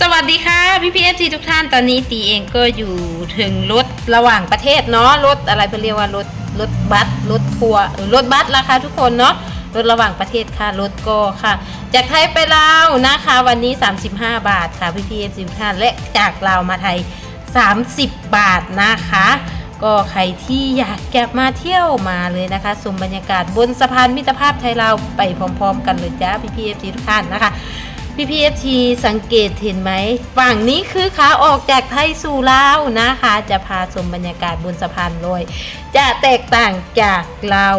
สวัสดีค่ะพี่พีเอฟทีทุกท่านตอนนี้ตีเองก็อยู่ถึงรถระหว่างประเทศเนาะรถอะไรเขาเรียกว่ารถรถบัสรถทัวร์รถบัสราคาทุกคนเนาะรถระหว่างประเทศค่ะรถก็ค่ะ จากไทยไปลาวนะคะ วันนี้ 35 บาทค่ะพี่พีเอฟทีทุกท่านและจากลาวมาไทย 30 บาทนะคะ ก็ใครที่อยากแก็บมาเที่ยวมาเลยนะคะชมบรรยากาศบนสะพานมิตรภาพไทยลาวไปพร้อม ๆ กันเลยจ้าพี่พีเอฟทีทุกท่านนะคะ พี่พีเอฟทีสังเกตเห็นไหมฝั่งนี้คือขาออกจากไทยสู่ลาวนะคะ จะพาชมบรรยากาศบนสะพานลอยจะแตกต่างจากลาว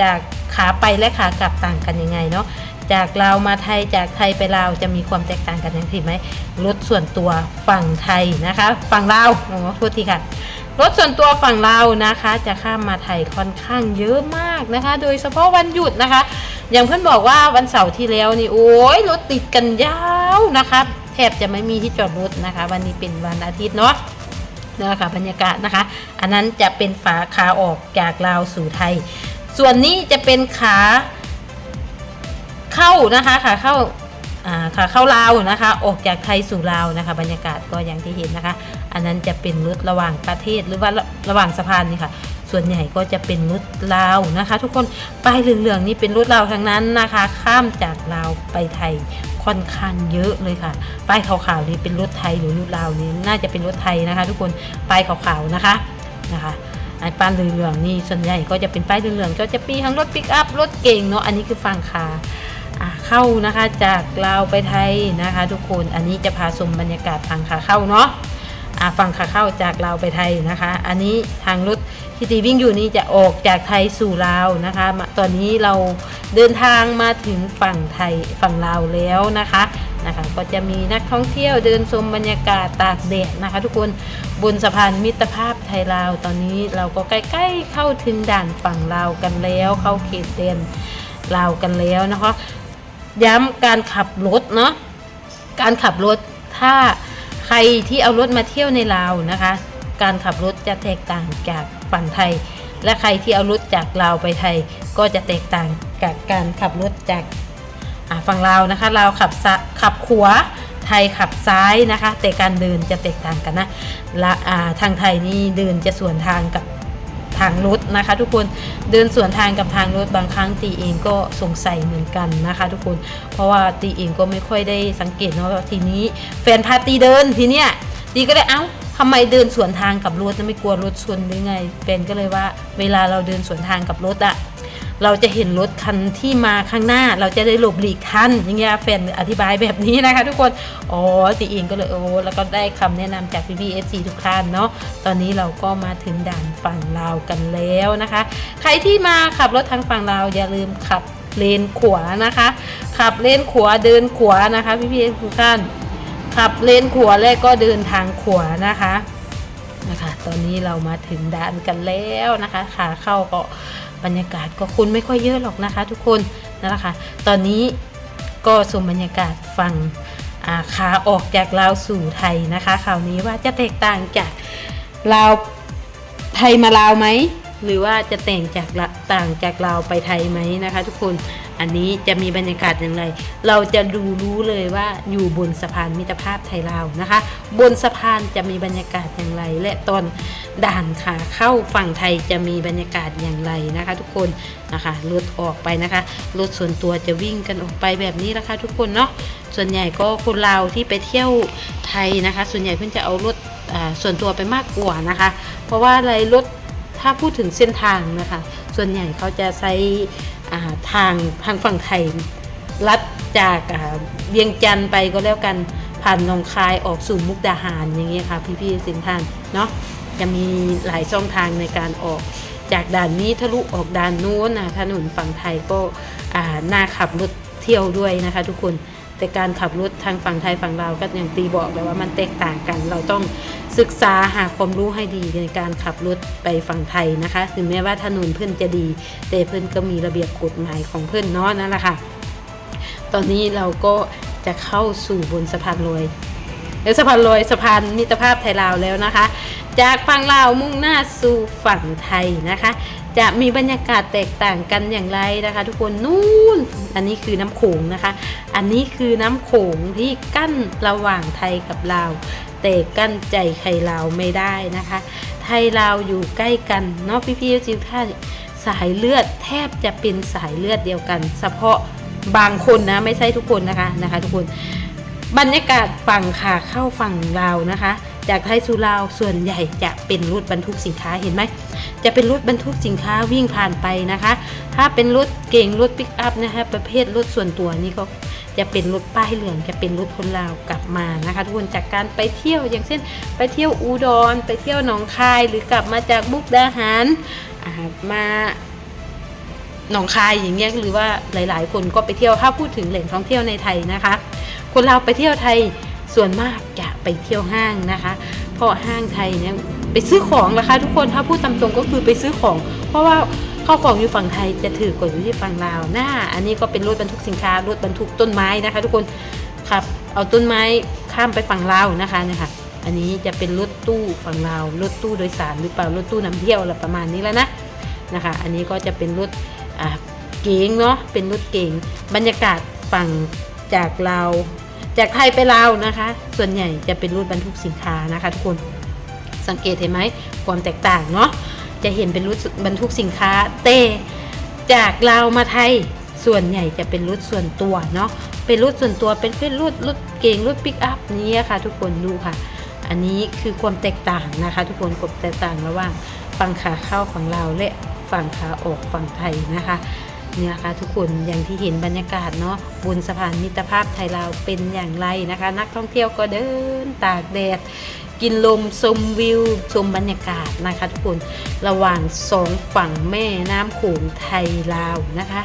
จากขาไปและขากลับต่างกันยังไงเนาะจากลาวมาไทยจากไทยไปลาวจะมีความแตกต่างกันอย่างที่ไหมรถส่วนตัวฝั่งไทยนะคะ ฝั่งลาวอ๋อโทษทีค่ะ รถส่วนตัวฝั่งเรานะคะ จะข้ามมาไทยค่อนข้างเยอะมากนะคะ โดยเฉพาะวันหยุดนะคะ อย่างเพื่อนบอกว่าวันเสาร์ที่แล้วนี่โอ้ยรถติดกันยาวนะคะแทบจะไม่มีที่จอดรถนะคะ วันนี้เป็นวันอาทิตย์เนาะนะคะบรรยากาศนะคะ อันนั้นจะเป็นฝาขาออกจากลาวสู่ไทย ส่วนนี้จะเป็นขาเข้านะคะขาเข้า อ่าค่ะเข้าลาวนะคะ ออกจากไทยสู่ลาวนะคะ บรรยากาศก็อย่างที่เห็นนะคะ อันนั้นจะเป็นรถระหว่างประเทศหรือว่าระระหว่างสะพานนี่ค่ะ ส่วนใหญ่ก็จะเป็นรถลาวนะคะ ทุกคนป้ายเหลืองๆนี่เป็นรถลาวทั้งนั้นนะคะ ข้ามจากลาวไปไทยค่อนข้างเยอะเลยค่ะ ป้ายขาวๆนี่เป็นรถไทยหรือรถลาวนี่น่าจะเป็นรถไทยนะคะ ทุกคนป้ายขาวๆนะคะนะคะไอ้ป้ายเหลืองๆนี่ส่วนใหญ่ก็จะเป็นป้ายเหลืองๆก็จะมีทั้งรถปิกอัพรถเก่งเนาะอันนี้คือฝั่งขาอะ เข้านะคะจากลาวไปไทยนะคะ ทุกคนอันนี้จะพาชมบรรยากาศทางขาเข้าเนาะฝั่งขาเข้าจากลาวไปไทยนะคะ อันนี้ทางรถที่ตีวิ่งอยู่นี้จะออกจากไทยสู่ลาวนะคะ ตอนนี้เราเดินทางมาถึงฝั่งไทยฝั่งลาวแล้วนะคะนะคะ ก็จะมีนักท่องเที่ยวเดินชมบรรยากาศตากแดดนะคะ ทุกคนบนสะพานมิตรภาพไทยลาว ตอนนี้เราก็ใกล้ๆเข้าถึงด่านฝั่งลาวกันแล้ว เข้าเขตแดนลาวกันแล้วนะคะ ย้ำการขับรถเนาะการขับรถถ้าใครที่เอารถมาเที่ยวในลาวนะคะ การขับรถจะแตกต่างจากฝั่งไทย และใครที่เอารถจากลาวไปไทย ก็จะแตกต่างกับการขับรถจากฝั่งลาวนะคะลาวขับขับขวาไทยขับซ้ายนะคะ แต่การเดินจะแตกต่างกันนะและทางไทยนี่เดินจะสวนทางกับ ทางรถนะคะ ทุกคนเดินสวนทางกับทางรถบางครั้งตีเองก็สงสัยเหมือนกันนะคะ ทุกคนเพราะว่าตีเองก็ไม่ค่อยได้สังเกตเนาะทีนี้ แฟนพาตีเดินทีเนี้ยตีก็เลยเอ้าทำไมเดินสวนทางกับรถจะไม่กลัวรถชนหรือไงแฟนก็เลยว่า เวลาเราเดินสวนทางกับรถอะ เราจะเห็นรถคันที่มาข้างหน้า เราจะได้หลบหลีกทันอย่างเงี้ยแฟนอธิบายแบบนี้นะคะ ทุกคนอ๋อตีเองก็เลยโอ้แล้วก็ได้คำแนะนำจากพี่พีเอฟซีทุกท่านเนาะตอนนี้เราก็มาถึงด่านฝั่งลาวกันแล้วนะคะ ใครที่มาขับรถทางฝั่งลาวอย่าลืมขับเลนขวานะคะ ขับเลนขวาเดินขวานะคะ พี่พี่ทุกท่านขับเลนขวาแล้วก็เดินทางขวานะคะนะคะ ตอนนี้เรามาถึงด่านกันแล้วนะคะ ขาเข้าก็ บรรยากาศก็คนไม่ค่อยเยอะหรอกนะคะ ทุกคนนั่นแหละค่ะตอนนี้ก็ชมบรรยากาศฝั่งอาขาออกจากลาวสู่ไทยนะคะคราวนี้ว่าจะแตกต่างจากลาวไทยมาลาวไหมหรือว่าจะแต่งจากต่างจากลาวไปไทยไหมนะคะ ทุกคน อันนี้จะมีบรรยากาศอย่างไร เราจะดูรู้เลยว่าอยู่บนสะพานมิตรภาพไทยลาวนะคะ บนสะพานจะมีบรรยากาศอย่างไร และตอนด่านขาเข้าฝั่งไทยจะมีบรรยากาศอย่างไรนะคะ ทุกคนนะคะรถออกไปนะคะรถส่วนตัวจะวิ่งกันออกไปแบบนี้นะคะ ทุกคนเนาะส่วนใหญ่ก็คนลาวที่ไปเที่ยวไทยนะคะ ส่วนใหญ่เพื่อนจะเอารถส่วนตัวไปมากกว่านะคะ เพราะว่าอะไรรถถ้าพูดถึงเส้นทางนะคะ ส่วนใหญ่เขาจะใช้ ทางทางฝั่งไทยลัดจากเวียงจันทร์ไปก็แล้วกันผ่านหนองคายออกสู่มุกดาหารอย่างเงี้ยค่ะพี่ๆสินทานเนาะจะมีหลายช่องทางในการออกจากด่านนี้ทะลุออกด่านนู้นนะถนนฝั่งไทยก็น่าขับรถเที่ยวด้วยนะคะทุกคน แต่การขับรถทางฝั่งไทยฝั่งลาวก็อย่างตีบอกแล้วว่ามันแตกต่างกัน เราต้องศึกษาหาความรู้ให้ดีในการขับรถไปฝั่งไทยนะคะ ถึงแม้ว่าถนนเพื่อนจะดี แต่เพื่อนก็มีระเบียบกฎหมายของเพื่อนเนาะนั่นแหละค่ะ ตอนนี้เราก็จะเข้าสู่บนสะพานลอยและสะพานลอยสะพานมิตรภาพไทยลาวแล้วนะคะ จากฝั่งลาวมุ่งหน้าสู่ฝั่งไทยนะคะ จะมีบรรยากาศแตกต่างกันอย่างไรนะคะ ทุกคนนู่นอันนี้คือน้ำโขงนะคะ อันนี้คือน้ำโขงที่กั้นระหว่างไทยกับลาวแต่กั้นใจใครลาวไม่ได้นะคะ ไทยลาวอยู่ใกล้กันเนาะพี่ๆจิวท่านสายเลือดแทบจะเป็นสายเลือดเดียวกัน เฉพาะบางคนนะไม่ใช่ทุกคนนะคะนะคะ ทุกคนบรรยากาศฝั่งขาเข้าฝั่งลาวนะคะ จากไทยสู่ลาวส่วนใหญ่จะเป็นรถบรรทุกสินค้าเห็นไหมจะเป็นรถบรรทุกสินค้าวิ่งผ่านไปนะคะ ถ้าเป็นรถเก่งรถปิกอัพนะคะประเภทรถส่วนตัวนี่ก็จะเป็นรถป้ายเหลืองจะเป็นรถคนลาวกลับมานะคะ ทุกคนจากการไปเที่ยวอย่างเช่น ไปเที่ยวอุดร ไปเที่ยวหนองคายหรือกลับมาจากมุกดาหารมาหนองคายอย่างเงี้ยหรือว่าหลาย ๆ คนก็ไปเที่ยวถ้าพูดถึงแหล่งท่องเที่ยวในไทยนะคะ คนเราวไปเที่ยวไทย ส่วนมากจะไปเที่ยวห้างนะคะ เพราะห้างไทยเนี่ยไปซื้อของนะคะทุกคนถ้าพูดตามตรงก็คือไปซื้อของ เพราะว่าข้าวของอยู่ฝั่งไทยจะถือกว่าอยู่ที่ฝั่งลาวหน้า อันนี้ก็เป็นรถบรรทุกสินค้ารถบรรทุกต้นไม้นะคะ ทุกคนครับเอาต้นไม้ข้ามไปฝั่งลาวนะคะเนี่ยค่ะอันนี้จะเป็นรถตู้ฝั่งลาวรถตู้โดยสารหรือเปล่ารถตู้นำเที่ยวอะไรประมาณนี้แล้วนะนะคะ อันนี้ก็จะเป็นรถเก๋งเนาะเป็นรถเก๋งบรรยากาศฝั่งจากลาว จากไทยไปลาวนะคะ ส่วนใหญ่จะเป็นรถบรรทุกสินค้านะคะทุกคนสังเกตเห็นไหมความแตกต่างเนาะจะเห็นเป็นรถบรรทุกสินค้าแต่จากลาวมาไทยส่วนใหญ่จะเป็นรถส่วนตัวเนาะเป็นรถส่วนตัวเป็นเป็นรถรถเก่งรถปิกอัพนี้ค่ะ ทุกคนดูค่ะ อันนี้คือความแตกต่างนะคะ ทุกคนความแตกต่างระหว่างฝั่งขาเข้าฝั่งลาวและฝั่งขาออกฝั่งไทยนะคะ นี่ยนะคะทุกคนอย่างที่เห็นบรรยากาศเนาะบนสะพานมิตรภาพไทยลาวเป็นอย่างไรนะคะ นักท่องเที่ยวก็เดินตากแดด กินลมชมวิวชมบรรยากาศนะคะทุกคนระหว่างสองฝั่งแม่น้ำโขงไทยลาวนะคะ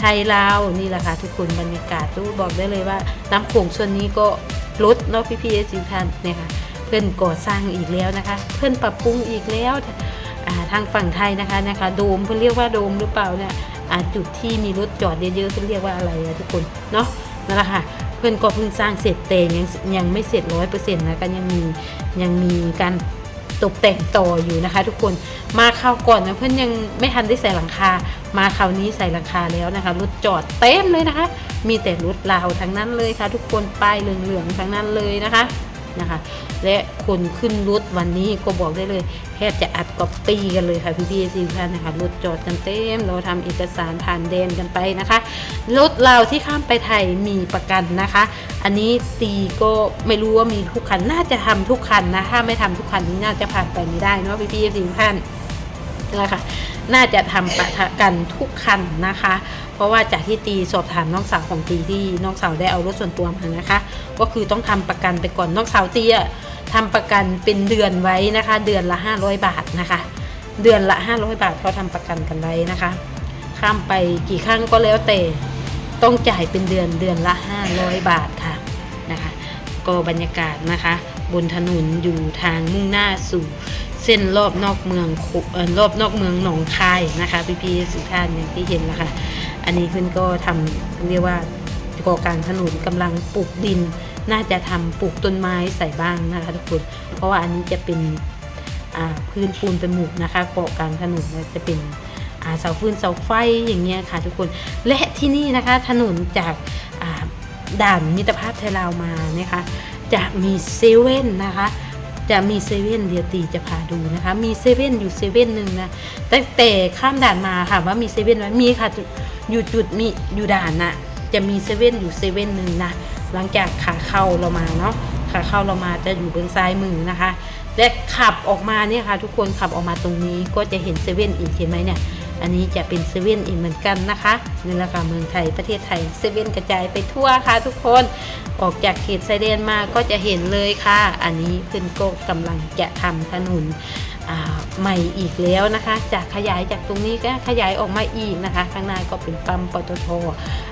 ไทยลาวนี่แหละค่ะทุกคนบรรยากาศทุกบอกได้เลยว่า น้ำโขงส่วนนี้ก็ลดเนาะพี่พี่จิท่านเนี่ยค่ะเพื่อนก่อสร้างอีกแล้วนะคะ เพื่อนปรับปรุงอีกแล้วทางฝั่งไทยนะคะนะคะโดมเพื่อนเรียกว่าโดมหรือเปล่าเนี่ย จุดที่มีรถจอดเยอะๆเพื่อนเรียกว่าอะไรอะทุกคนเนาะนั่นแหละค่ะเพื่อนก็เพิ่งสร้างเสร็จแต่ยังยังไม่เสร็จร้อยเปอร์เซ็นต์นะก็ยังมียังมีการตกแต่งต่ออยู่นะคะ ทุกคนมาคราวก่อนนะเพื่อนยังไม่ทันได้ใส่หลังคา มาคราวนี้ใส่หลังคาแล้วนะคะรถจอดเต็มเลยนะคะ มีแต่รถลาวทั้งนั้นเลยค่ะ ทุกคนป้ายเหลืองๆทั้งนั้นเลยนะคะ นะคะ และคนขึ้นรถวันนี้ก็บอกได้เลยแทบจะอัดก๊อปปี้กันเลยค่ะพี่พี่ซีท่านนะคะรถจอดกันเต็ม เราทำเอกสารผ่านแดนกันไปนะคะรถเราที่ข้ามไปไทยมีประกันนะคะ อันนี้ตีก็ไม่รู้ว่ามีทุกคันน่าจะทำทุกคันนะถ้าไม่ทำทุกคันนี้น่าจะผ่านไปไม่ได้เนาะพี่พี่สิท่านนะคะ น่าจะทำประกันทุกคันนะคะ เพราะว่าจากที่ตีสอบถามน้องสาวของตีที่น้องสาวได้เอารถส่วนตัวมานะคะ ก็คือต้องทำประกันไปก่อนน้องสาวตีอะทำประกันเป็นเดือนไว้นะคะ เดือนละ 500 บาทนะคะ เดือนละ 500 บาทเขาทำประกันกันไว้นะคะ ข้ามไปกี่ครั้งก็แล้วแต่ต้องจ่ายเป็นเดือนเดือนละ 500 บาทค่ะนะคะ ก็บรรยากาศนะคะ บนถนนอยู่ทางมุ่งหน้าสู่ เส้นรอบนอกเมืองรอบนอกเมืองหนองคายนะคะ พี่พี่ๆสุท่านอย่างที่เห็นนะคะ อันนี้ขึ้นก็ทำเรียกว่าก่อการถนนกำลังปลูกดิน น่าจะทำปลูกต้นไม้ใส่บ้างนะคะทุกคนเพราะว่าอันนี้จะเป็นพื้นปูนเป็นหมุกนะคะเกาะกลางถนนจะเป็นเสาฟืนเสาไฟอย่างเงี้ยค่ะทุกคนและที่นี่นะคะถนนจากด่านมิตรภาพไทยลาวมานะคะจะมีเซเว่นนะคะ จะมีเซเว่นเดียวตีจะพาดูนะคะ มีเซเว่นอยู่เซเว่นหนึ่งนะตั้งแต่ข้ามด่านมาค่ะว่ามีเซเว่นไหมมีค่ะจุดอยู่จุดมีอยู่ด่านน่ะจะมีเซเว่นอยู่เซเว่นหนึ่งนะหลังจากขาเข้าเรามาเนาะขาเข้าเรามาจะอยู่เบื้องซ้ายมือนะคะ และขับออกมาเนี่ยค่ะ ทุกคนขับออกมาตรงนี้ก็จะเห็นเซเว่นอีกเห็นไหมเนี่ย อันนี้จะเป็นเซเว่นอีกเหมือนกันนะคะนี่แหละค่ะเมืองไทยประเทศไทยเซเว่นกระจายไปทั่วค่ะทุกคนออกจากเขตชายแดนมาก็จะเห็นเลยค่ะ อันนี้ขึ้นก็กำลังจะทำถนนใหม่อีกแล้วนะคะ จากขยายจากตรงนี้ก็ขยายออกมาอีกนะคะ ข้างหน้าก็เป็นปั๊มปตท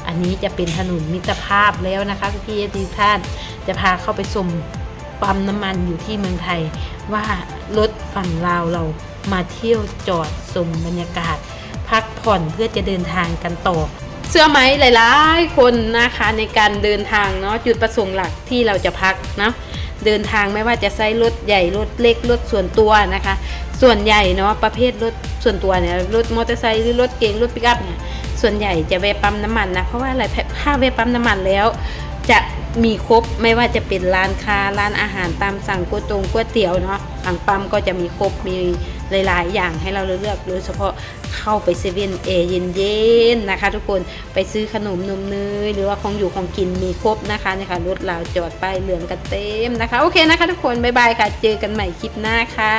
อันนี้จะเป็นถนนมิตรภาพแล้วนะคะพี่ทุกท่านจะพาเข้าไปชมปั๊มน้ำมันอยู่ที่เมืองไทย ว่ารถฝั่งลาวเรามาเที่ยวจอดชมบรรยากาศ พักผ่อนเพื่อจะเดินทางกันต่อเชื่อไหมหลายๆ คนนะคะในการเดินทางเนาะจุดประสงค์หลักที่เราจะพักนะเดินทางไม่ว่าจะใช้รถใหญ่รถเล็กรถส่วนตัวนะคะ ส่วนใหญ่เนาะประเภทรถส่วนตัวเนี่ยรถมอเตอร์ไซค์หรือรถเก๋งรถปิกอัพเนี่ยส่วนใหญ่จะแวะปั๊มน้ำมันนะเพราะว่าอะไรถ้าแวะปั๊มน้ำมันแล้ว จะมีครบไม่ว่าจะเป็นร้านค้าร้านอาหารตามสั่งก๋วยตงก๋วยเตี๋ยวเนาะฝั่งปั๊มก็จะมีครบมี หลาย ๆ อย่างให้เราเลือกโดยเฉพาะเข้าไปเซเว่นเอเย็นๆนะคะ ทุกคนไปซื้อขนมนมเนยหรือว่าของอยู่ของกินมีครบนะคะนี่ค่ะรถเราจอดป้ายเหลืองกันเต็มนะคะ โอเคนะคะ ทุกคนบ๊ายบายค่ะ เจอกันใหม่คลิปหน้าค่ะ